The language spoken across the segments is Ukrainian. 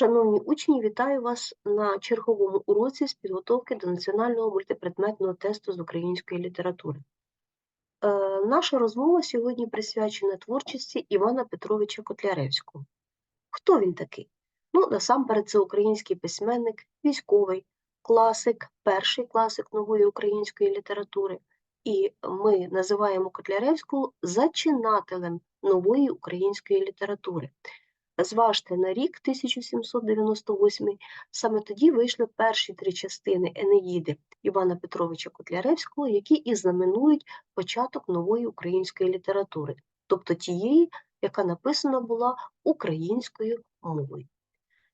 Шановні учні, вітаю вас на черговому уроці з підготовки до національного мультипредметного тесту з української літератури. Е, наша розмова сьогодні присвячена творчості Івана Петровича Котляревського. Хто він такий? Ну, насамперед, це український письменник, військовий, класик, перший класик нової української літератури. І ми називаємо Котляревського зачинателем нової української літератури. Зважте на рік 1798, саме тоді вийшли перші три частини Енеїди Івана Петровича Котляревського, які і знаменують початок нової української літератури, тобто тієї, яка написана була українською мовою.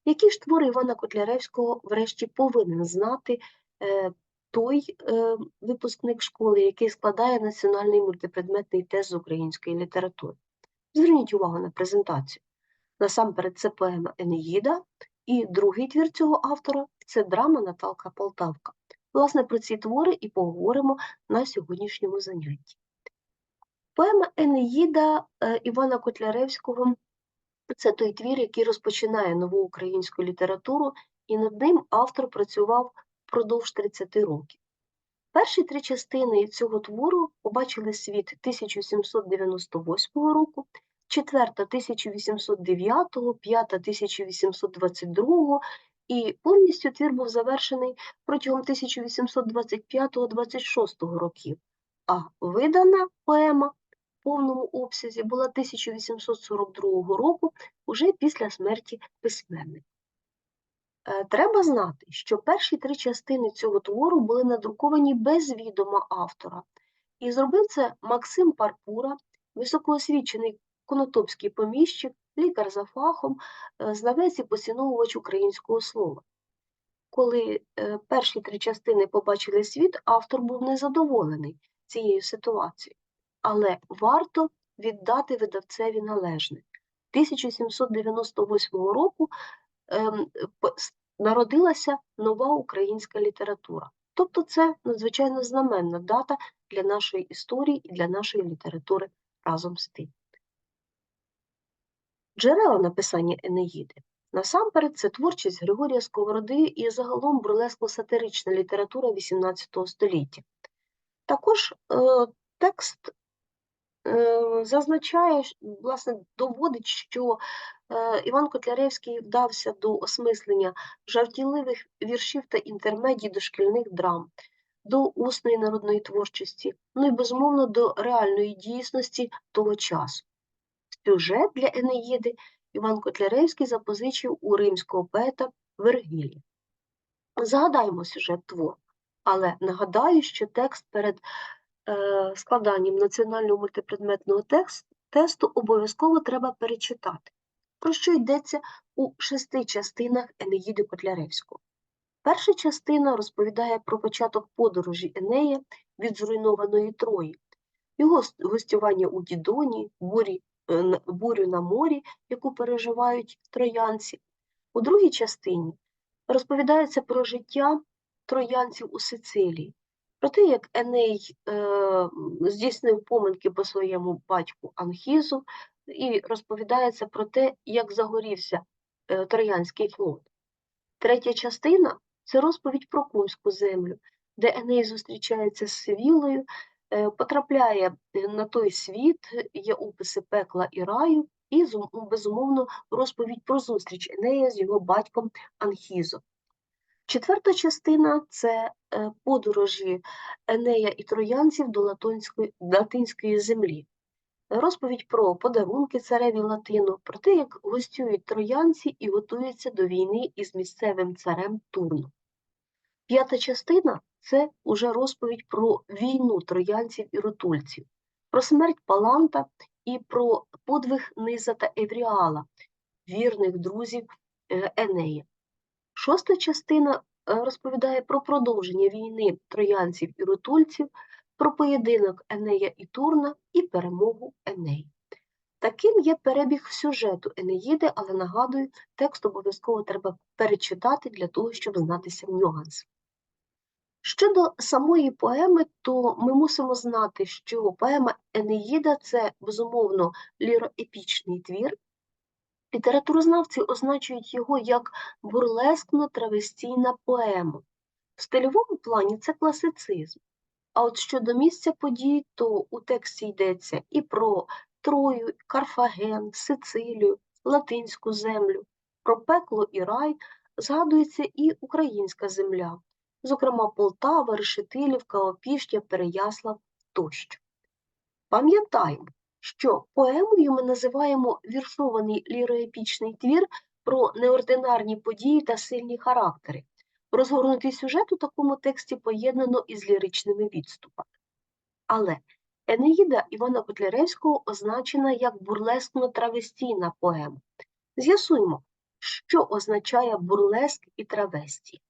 Які ж твори Івана Котляревського, врешті, повинен знати е, той е, випускник школи, який складає національний мультипредметний тест з української літератури? Зверніть увагу на презентацію. Насамперед, це поема Енеїда, і другий твір цього автора це драма Наталка Полтавка. Власне, про ці твори і поговоримо на сьогоднішньому занятті. Поема Енеїда е, Івана Котляревського це той твір, який розпочинає нову українську літературу, і над ним автор працював впродовж 30 років. Перші три частини цього твору побачили світ 1798 року четверта 1809, п'ята 1822 і повністю твір був завершений протягом 1825-26 років, а видана поема в повному обсязі була 1842 року уже після смерті письменника. Е, треба знати, що перші три частини цього твору були надруковані без відома автора, і зробив це Максим Парпура, високоосвічений конотопський поміщик, лікар за фахом, е, знавець і поціновувач українського слова. Коли е, перші три частини побачили світ, автор був незадоволений цією ситуацією, але варто віддати видавцеві належне. 1798 року ем, народилася нова українська література. Тобто це надзвичайно знаменна дата для нашої історії і для нашої літератури разом з тим. Джерела написання Енеїди. Насамперед, це творчість Григорія Сковороди і загалом бурлеско-сатирична література XVIII століття. Також е, текст е, зазначає, власне, доводить, що е, Іван Котляревський вдався до осмислення жартівливих віршів та інтермедій дошкільних драм, до усної народної творчості, ну і безумовно до реальної дійсності того часу. Сюжет для Енеїди Іван Котляревський запозичив у римського поета Вергілія. Згадаємо сюжет твору, але нагадаю, що текст перед е, складанням національного мультипредметного текст, тесту обов'язково треба перечитати, про що йдеться у шести частинах Енеїди Котляревського. Перша частина розповідає про початок подорожі Енея від зруйнованої Трої, його гостювання у Дідоні, бурі бурю на морі, яку переживають троянці. У другій частині розповідається про життя троянців у Сицилії, про те, як Еней е, здійснив поминки по своєму батьку Анхізу, і розповідається про те, як загорівся е, троянський флот. Третя частина це розповідь про Кумську землю, де Еней зустрічається з Сивілою, Е, потрапляє на той світ, є описи пекла і раю, і безумовно розповідь про зустріч Енея з його батьком Анхізо. Четверта частина це е, подорожі Енея і троянців до латинської, латинської землі. Розповідь про подарунки цареві Латину, про те, як гостюють троянці і готуються до війни із місцевим царем Турну. П'ята частина це уже розповідь про війну троянців і рутульців, про смерть Паланта і про подвиг Низа та Евріала, вірних друзів е, Енея. Шоста частина е, розповідає про продовження війни троянців і рутульців, про поєдинок Енея і Турна і перемогу Енея. Таким є перебіг сюжету Енеїди, але нагадую, текст обов'язково треба перечитати для того, щоб знатися в нюанси. Щодо самої поеми, то ми мусимо знати, що поема Енеїда це, безумовно, ліроепічний твір, Літературознавці означують його як бурлескно-травестійна поема. В стильовому плані це класицизм. А от щодо місця подій, то у тексті йдеться і про Трою, Карфаген, Сицилію, Латинську землю, про пекло і рай згадується і українська земля, зокрема Полтава, Решетилівка, Опішня, Переяслав тощо. Пам'ятаємо, що поемою ми називаємо віршований ліроепічний твір про неординарні події та сильні характери. Розгорнутий сюжет у такому тексті поєднано із ліричними відступами. Але Енеїда Івана Котляревського означена як бурлескно-травестійна поема. З'ясуємо, що означає бурлеск і травестія.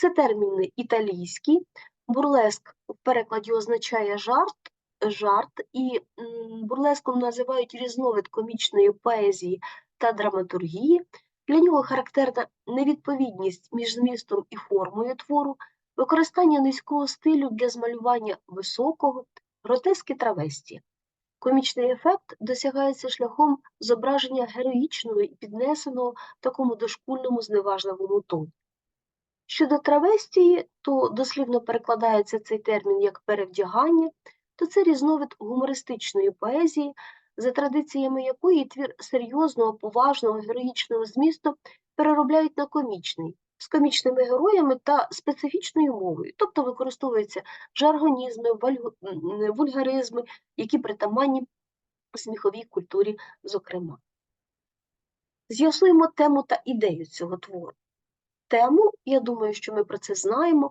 Це терміни італійські, бурлеск в перекладі означає жарт, жарт, і бурлеском називають різновид комічної поезії та драматургії. Для нього характерна невідповідність між змістом і формою твору, використання низького стилю для змалювання високого, гротески травесті. Комічний ефект досягається шляхом зображення героїчного і піднесеного такому дошкульному зневажливому тоні. Щодо травестії, то дослівно перекладається цей термін як перевдягання, то це різновид гумористичної поезії, за традиціями якої твір серйозного, поважного, героїчного змісту переробляють на комічний, з комічними героями та специфічною мовою, тобто використовуються жаргонізми, вульгаризми, які притаманні сміховій культурі, зокрема. З'ясуємо тему та ідею цього твору. Тему, я думаю, що ми про це знаємо,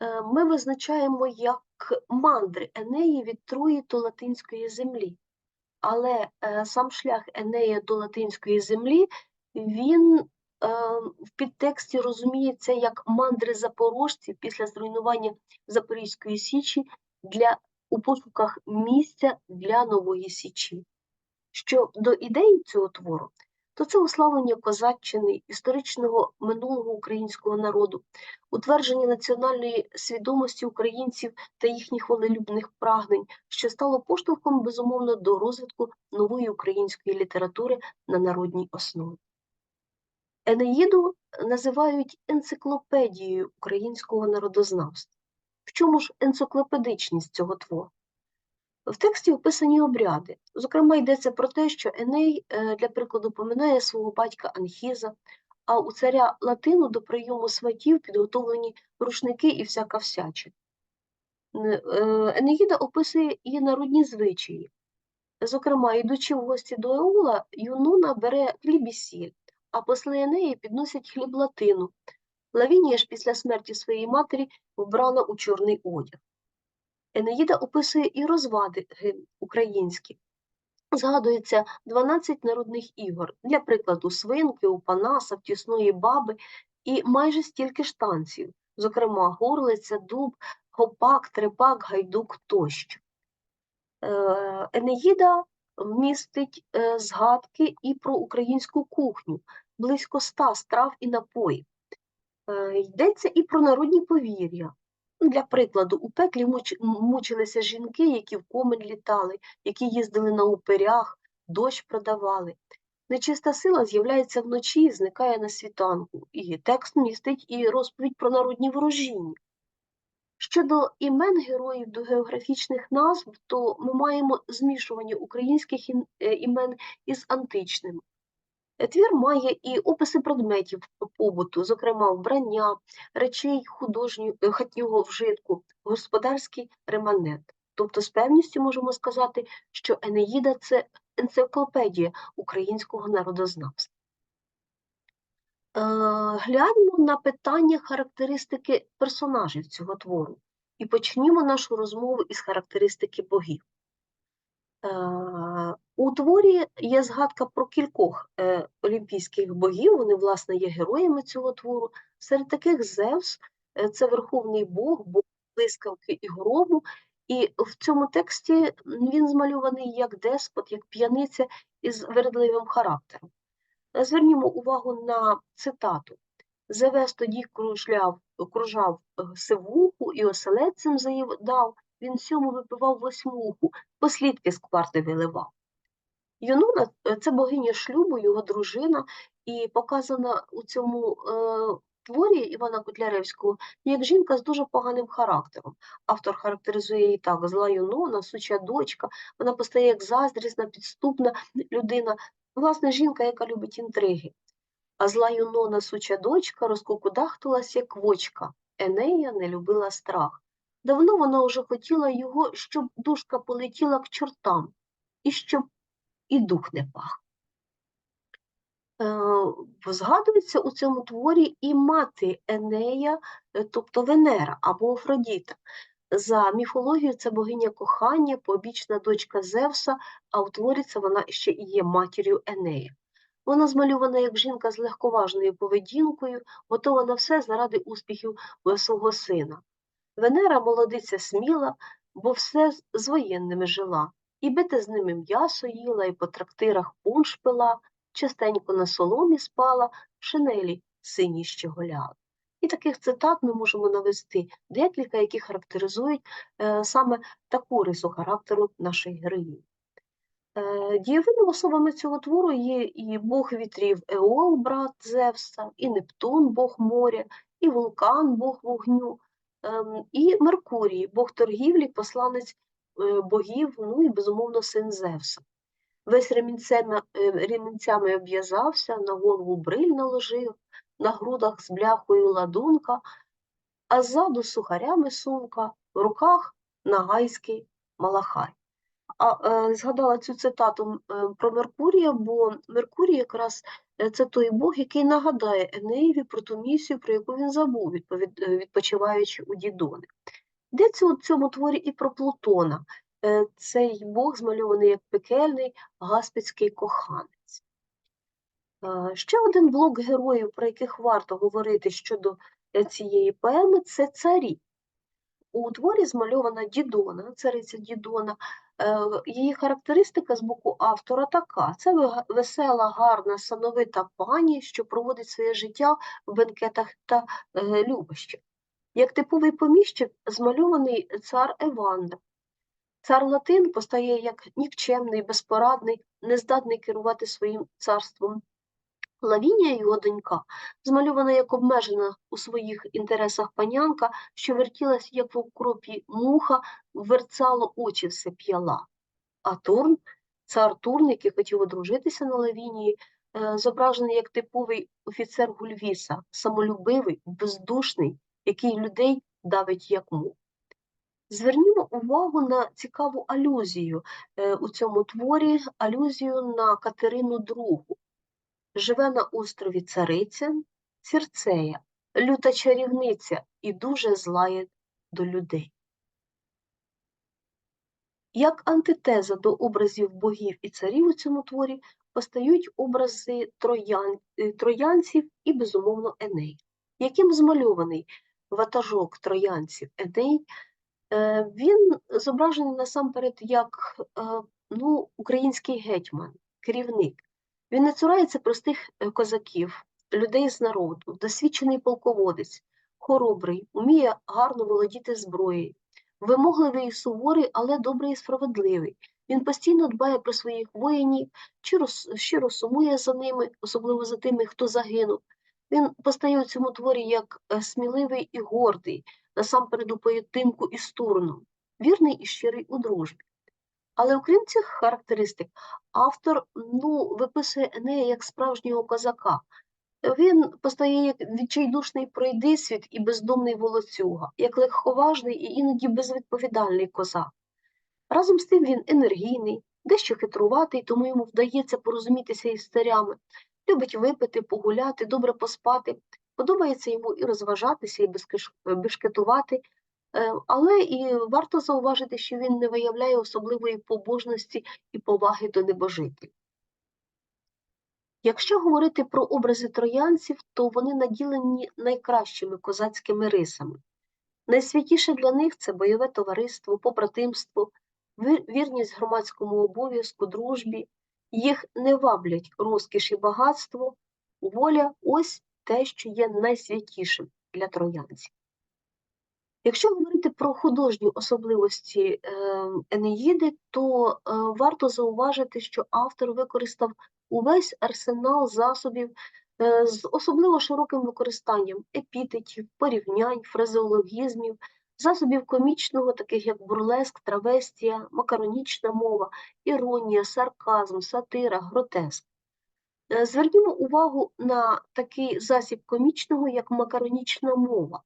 е, ми визначаємо як мандри Енеї від Трої до латинської землі. Але е, сам шлях Енея до латинської землі, він е, в підтексті розуміється як мандри запорожців після зруйнування Запорізької Січі для, у пошуках місця для нової Січі. Що до ідеї цього твору, то це уславлення козаччини, історичного минулого українського народу, утвердження національної свідомості українців та їхніх волелюбних прагнень, що стало поштовхом, безумовно, до розвитку нової української літератури на народній основі. Енеїду називають енциклопедією українського народознавства. В чому ж енциклопедичність цього твору? В тексті описані обряди. Зокрема, йдеться про те, що Еней, е, для прикладу, поминає свого батька Анхіза, а у царя Латину до прийому сватів підготовлені рушники і всяка всячина. Е, Енеїда описує і народні звичаї. Зокрема, йдучи в гості до Еула, Юнуна бере хліб і сіль, а посли Енеї підносять хліб Латину. Лавінія ж після смерті своєї матері вбрана у чорний одяг. Енеїда описує і розвади українські. Згадується 12 народних ігор, для прикладу, свинки, упанаса, тісної баби і майже стільки ж танців, зокрема, горлиця, дуб, гопак, трепак, гайдук тощо. Е, Енеїда містить е, згадки і про українську кухню, близько ста страв і напоїв. Е, Йдеться і про народні повір'я. Ну, Для прикладу, у пеклі муч- мучилися жінки, які в комен літали, які їздили на уперях, дощ продавали. Нечиста сила з'являється вночі і зникає на світанку, і текст містить і розповідь про народні ворожіння. Щодо імен героїв до географічних назв, то ми маємо змішування українських е, імен із античними. Твір має і описи предметів побуту, зокрема вбрання, речей художнього е, хатнього вжитку, господарський реманент. Тобто з певністю можемо сказати, що Енеїда це енциклопедія українського народознавства. Е, Гляньмо на питання характеристики персонажів цього твору і почнімо нашу розмову із характеристики богів. Е, творі є згадка про кількох е, олімпійських богів, вони, власне, є героями цього твору. Серед таких Зевс е, це верховний Бог, Бог блискавки і грому. І в цьому тексті він змальований як деспот, як п'яниця із вередливим характером. Е, Звернімо увагу на цитату. Зевес тоді кружляв, кружав сивуху і оселедцем заїдав, він сьому випивав восьмуху, послідки з кварти виливав. Юнона е, це богиня шлюбу, його дружина, і показана у цьому е, творі Івана Котляревського як жінка з дуже поганим характером. Автор характеризує її так: зла Юнона, суча дочка, вона постає як заздрісна, підступна людина, власне, жінка, яка любить інтриги. А зла Юнона, суча дочка, розкукудахталась, як вочка. Енея не любила страх. Давно вона вже хотіла його, щоб душка полетіла к чортам, і щоб і дух не пах. Е, Згадується у цьому творі і мати Енея, е, тобто Венера або Афродіта. За міфологією це богиня кохання, побічна дочка Зевса, а у творі це вона ще і є матір'ю Енея. Вона змальована як жінка з легковажною поведінкою, готова на все заради успіхів свого сина. Венера молодиця сміла, бо все з воєнними жила, і бите з ними м'ясо їла, і по трактирах пунш пила, частенько на соломі спала, в шинелі синій щеголяла. І таких цитат ми можемо навести декілька, які характеризують е, саме таку рису характеру нашої героїні. Е, Дієвими особами цього твору є і Бог вітрів Еол, брат Зевса, і Нептун, Бог моря, і Вулкан, Бог вогню, ем, і Меркурій, Бог торгівлі, посланець е, богів, ну і, безумовно, син Зевса. Весь ремінцями, е, ремінцями обв'язався, на голову бриль наложив, на грудах з бляхою ладунка, а ззаду сухарями сумка, в руках нагайський малахай. А, е, згадала цю цитату е, про Меркурія, бо Меркурій якраз е, це той Бог, який нагадає Енеєві про ту місію, про яку він забув, е, відпочиваючи у Дідони. Йдеться у цьому творі і про Плутона. Е, Цей Бог змальований як пекельний гаспідський коханець. Е, Ще один блок героїв, про яких варто говорити щодо е, цієї поеми, це царі. У творі змальована Дідона, цариця Дідона. Її характеристика з боку автора така: це весела, гарна, сановита пані, що проводить своє життя в бенкетах та любощах. Як типовий поміщик змальований цар Евандр. Цар Латин постає як нікчемний, безпорадний, нездатний керувати своїм царством. Лавінія, його донька, змальована як обмежена у своїх інтересах панянка, що вертілась, як в окропі муха, верцало очі все п'яла. А Турн, цар Турн, який хотів одружитися на Лавінії, е, зображений як типовий офіцер Гульвіса, самолюбивий, бездушний, який людей давить як мух. Звернімо увагу на цікаву алюзію е, у цьому творі, алюзію на Катерину II. Живе на острові цариця, Цірцея, люта чарівниця і дуже злає до людей. Як антитеза до образів богів і царів у цьому творі постають образи троян, е, троянців і, безумовно, Еней, яким змальований ватажок троянців Еней. Е, Він зображений насамперед як е, ну, український гетьман, керівник. Він не цурається простих е, козаків, людей з народу, досвідчений полководець, хоробрий, уміє гарно володіти зброєю, вимогливий і суворий, але добрий і справедливий. Він постійно дбає про своїх воїнів, щиро, щиро сумує за ними, особливо за тими, хто загинув. Він постає у цьому творі як е, сміливий і гордий, насамперед у поєдинку із Турном, вірний і щирий у дружбі. Але окрім цих характеристик, автор ну, виписує Енея як справжнього козака. Він постає як відчайдушний пройдисвіт і бездомний волоцюга, як легковажний і іноді безвідповідальний козак. Разом з тим він енергійний, дещо хитруватий, тому йому вдається порозумітися із старями, любить випити, погуляти, добре поспати, подобається йому і розважатися, і бешкетувати, Е, але і варто зауважити, що він не виявляє особливої побожності і поваги до небожителів. Якщо говорити про образи троянців, то вони наділені найкращими козацькими рисами. Найсвятіше для них це бойове товариство, побратимство, вірність громадському обов'язку, дружбі. Їх не ваблять розкіш і багатство, воля ось те, що є найсвятішим для троянців. Якщо говорити про художні особливості е, Енеїди, то е, варто зауважити, що автор використав увесь арсенал засобів е, з особливо широким використанням епітетів, порівнянь, фразеологізмів, засобів комічного, таких як бурлеск, травестія, макаронічна мова, іронія, сарказм, сатира, гротеск. Е, Звернімо увагу на такий засіб комічного, як макаронічна мова.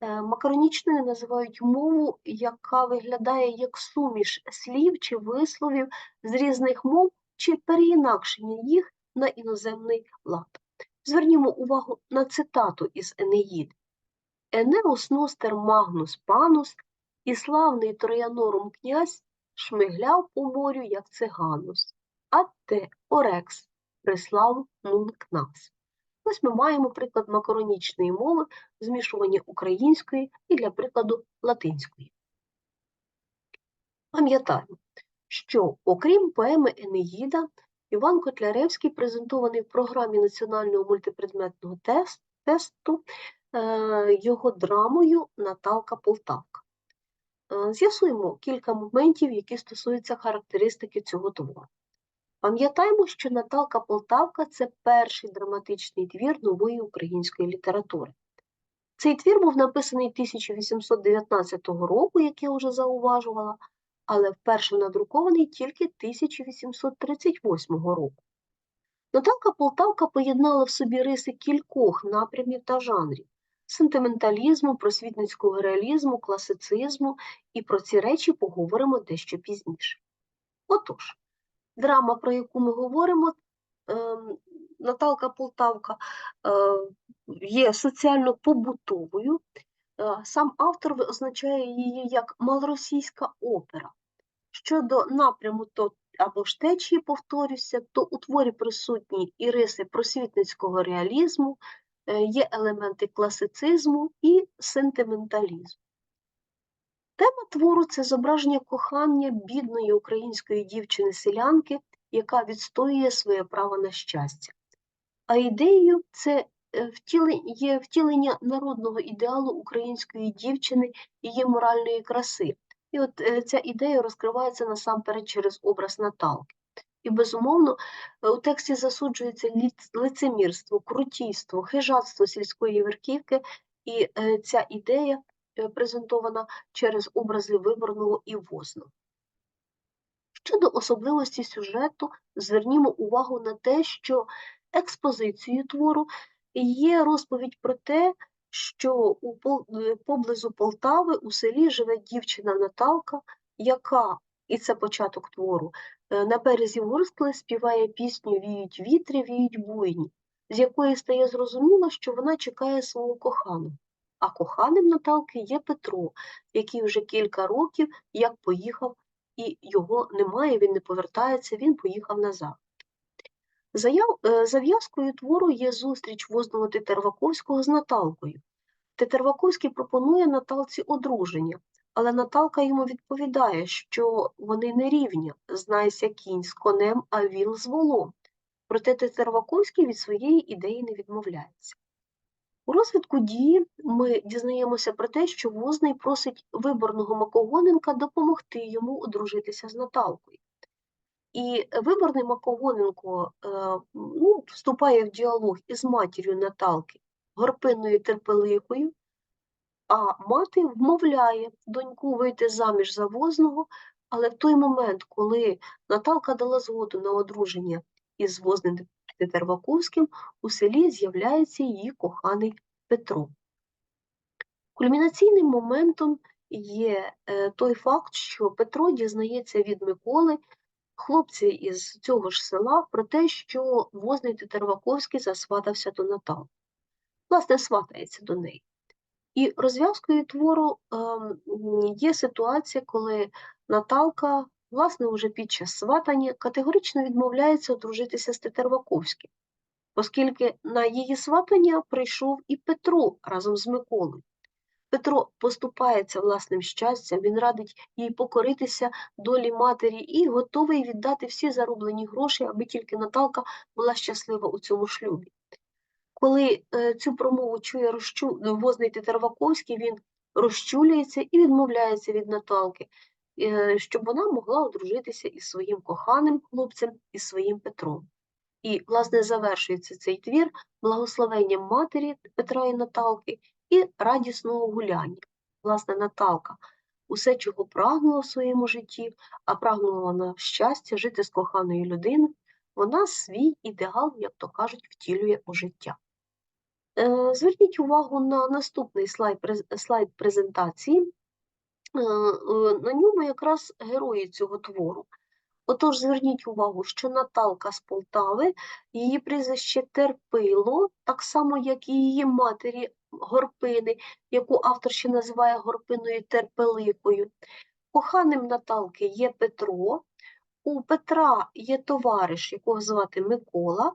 Е, Макаронічною називають мову, яка виглядає як суміш слів чи висловів з різних мов чи переінакшення їх на іноземний лад. Звернімо увагу на цитату із Енеїд. Енеус ностер магнус панус, і славний троянорум князь шмигляв по морю, як циганус, а те орекс прислав нунк нас. Ось ми маємо приклад макаронічної мови, змішування української і, для прикладу, латинської. Пам'ятаємо, що окрім поеми Енеїда, Іван Котляревський презентований в програмі національного мультипредметного тест, тесту його драмою Наталка Полтавка. Е, З'ясуємо кілька моментів, які стосуються характеристики цього твору. Пам'ятаємо, що Наталка Полтавка це перший драматичний твір нової української літератури. Цей твір був написаний 1819 року, як я вже зауважувала, але вперше надрукований тільки 1838 року. Наталка Полтавка поєднала в собі риси кількох напрямів та жанрів сентименталізму, просвітницького реалізму, класицизму, і про ці речі поговоримо дещо пізніше. Отож, драма, про яку ми говоримо, ем, Наталка Полтавка е, є соціально-побутовою. Е, Сам автор означає її як малоросійська опера. Щодо напряму то або ж течії, повторюся, то у творі присутні і риси просвітницького реалізму, є елементи класицизму і сентименталізму. Тема твору це зображення кохання бідної української дівчини-селянки, яка відстоює своє право на щастя. А ідеєю це е, є втілення народного ідеалу української дівчини, її моральної краси. І от е, ця ідея розкривається насамперед через образ Наталки. І, безумовно, е, у тексті засуджується лицемірство, крутійство, хижацтво сільської верхівки, і е, ця ідея е, презентована через образи Виборного і Возного. Щодо особливості сюжету, звернімо увагу на те, що експозицією твору є розповідь про те, що у поблизу Полтави у селі живе дівчина Наталка, яка, і це початок твору, на березі Ворскли співає пісню Віють вітри, віють буйні, з якої стає зрозуміло, що вона чекає свого коханого. А коханим Наталки є Петро, який вже кілька років як поїхав і його немає, він не повертається, він поїхав назад. Заяв, е, зав'язкою твору є зустріч возного Тетерваковського з Наталкою. Тетерваковський пропонує Наталці одруження, але Наталка йому відповідає, що вони не рівня, знайся кінь з конем, а віл з волом. Проте Тетерваковський від своєї ідеї не відмовляється. У розвитку дії ми дізнаємося про те, що Возний просить виборного Макогоненка допомогти йому одружитися з Наталкою. І виборний Макогоненко е, ну, вступає в діалог із матір'ю Наталки, горпинною терпелихою, а мати вмовляє доньку вийти заміж за Возного, але в той момент, коли Наталка дала згоду на одруження із Возним Тетерваковським, у селі з'являється її коханий Петро. Кульмінаційним моментом є е, той факт, що Петро дізнається від Миколи, хлопця із цього ж села, про те, що возний Тетерваковський засватався до Наталки. Власне, сватається до неї. І розв'язкою твору ем, є ситуація, коли Наталка, власне, уже під час сватання категорично відмовляється одружитися з Тетерваковським, оскільки на її сватання прийшов і Петро разом з Миколою. Петро поступається власним щастям, він радить їй покоритися долі матері і готовий віддати всі зароблені гроші, аби тільки Наталка була щаслива у цьому шлюбі. Коли е, цю промову чує розчу... возний Тетерваковський, він розчулюється і відмовляється від Наталки, е, щоб вона могла одружитися із своїм коханим хлопцем, із своїм Петром. І, власне, завершується цей твір благословенням матері Петра і Наталки і радісного гуляння. Власне, Наталка усе, чого прагнула в своєму житті, а прагнула вона щастя, жити з коханою людиною, вона свій ідеал, як то кажуть, втілює у життя. Е, Зверніть увагу на наступний слайд, слайд презентації. Е, е, На ньому якраз герої цього твору. Отож, зверніть увагу, що Наталка з Полтави, її прізвище Терпило, так само, як і її матері Горпини, яку автор ще називає Горпиною Терпеликою. Коханим Наталки є Петро, у Петра є товариш, якого звати Микола,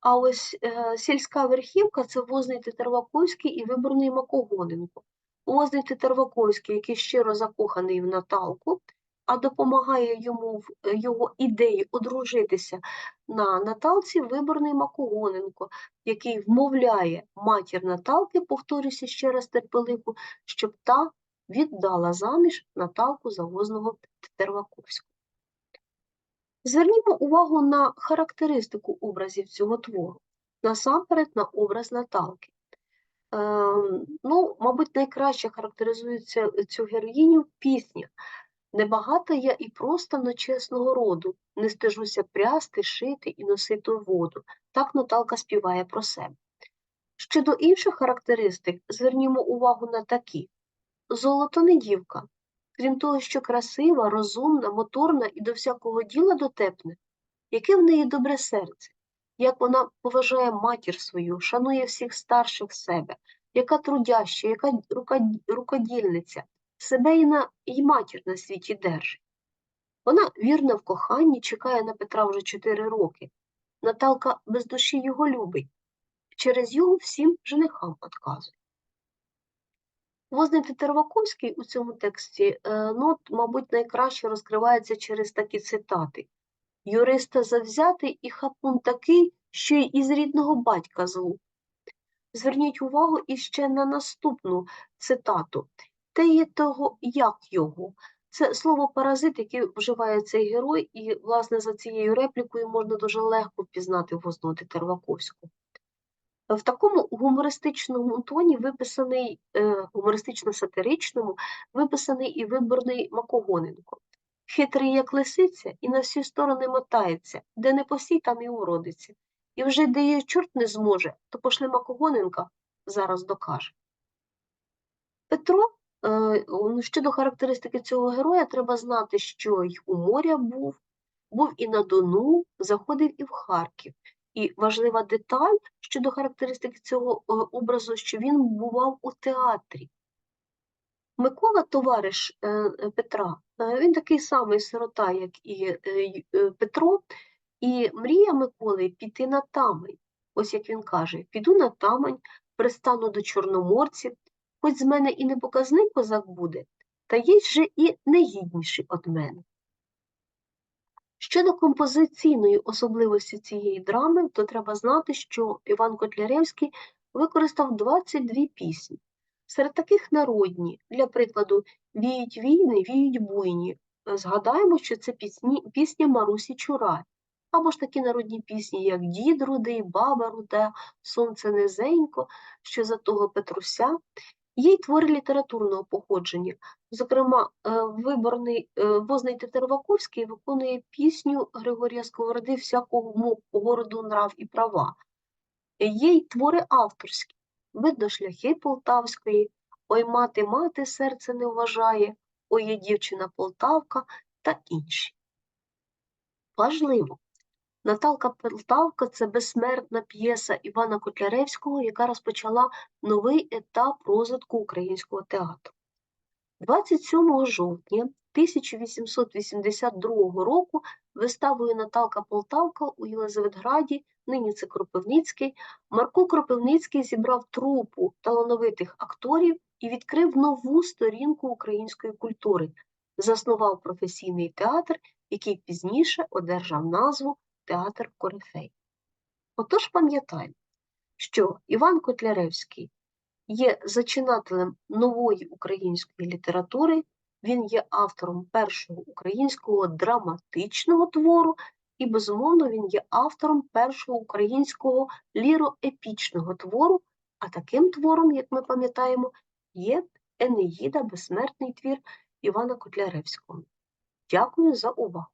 а ось е, сільська верхівка це возний Тетерваковський і виборний Макогоненко. Возний Тетерваковський, який щиро закоханий в Наталку, а допомагає йому в е, його ідеї одружитися на Наталці виборний Макогоненко, який вмовляє матір Наталки, повторюся ще раз терпелику, щоб та віддала заміж Наталку за возного Тетерваковського. Звернімо увагу на характеристику образів цього твору, насамперед на образ Наталки. Ем, ну, мабуть, найкраще характеризується цю героїню пісня. Небагата я і просто, но чесного роду, не стежуся прясти, шити і носити воду. Так Наталка співає про себе. Щодо інших характеристик, звернімо увагу на такі. Золото не дівка. Крім того, що красива, розумна, моторна і до всякого діла дотепне, яке в неї добре серце, як вона поважає матір свою, шанує всіх старших себе, яка трудяща, яка рукодільниця, себе і, на, і матір на світі держить. Вона вірна в коханні, чекає на Петра вже чотири роки. Наталка без душі його любить, через його всім женихам отказує. Возний Тетерваковський у цьому тексті, е, ну, мабуть, найкраще розкривається через такі цитати. Юриста завзятий і хапун такий, що й із рідного батька злу. Зверніть увагу іще на наступну цитату. Те є того, як його. Це слово паразит, яке вживає цей герой, і, власне, за цією реплікою можна дуже легко впізнати возного Тетерваковського. В такому гумористичному тоні виписаний, е, гумористично-сатиричному, виписаний і виборний Макогоненко. Хитрий, як лисиця, і на всі сторони мотається, де не посій, там і уродиться. І вже де її чорт не зможе, то пошли Макогоненка, зараз докаже. Петро, е, щодо характеристики цього героя, треба знати, що й у моря був, був і на Дону, заходив і в Харків. І важлива деталь щодо характеристики цього е, образу, що він бував у театрі. Микола, товариш е, е, Петра, він такий самий сирота, як і Петро, і мрія Миколи піти на Тамань. Ось як він каже: піду на Тамань, пристану до чорноморців, хоч з мене і не показний козак буде, та є же і негідніший від мене. Щодо композиційної особливості цієї драми, то треба знати, що Іван Котляревський використав 22 пісні. Серед таких народні, для прикладу, «Віють війни, віють буйні». Е, Згадаємо, що це пісні, пісня Марусі Чурай, або ж такі народні пісні, як Дід рудий, Баба руда, Сонце низенько, що за того Петруся. Є й твори літературного походження. Зокрема, е, виборний е, возний Тетерваковський виконує пісню Григорія Сковороди «Всякому городу нрав і права». Є й твори авторські «Видно шляхи Полтавської», «Ой мати, мати, серце не вважає», «Ой є дівчина Полтавка» та інші. Важливо, Наталка Полтавка – це безсмертна п'єса Івана Котляревського, яка розпочала новий етап розвитку українського театру. 27 жовтня 1882 року виставою Наталка Полтавка у Єлизаветграді, нині це Кропивницький, Марко Кропивницький зібрав трупу талановитих акторів і відкрив нову сторінку української культури, заснував професійний театр, який пізніше одержав назву Театр Корифей. Отож пам'ятаємо, що Іван Котляревський є зачинателем нової української літератури, він є автором першого українського драматичного твору, і, безумовно, він є автором першого українського ліроепічного твору, а таким твором, як ми пам'ятаємо, є Енеїда, безсмертний твір Івана Котляревського. Дякую за увагу.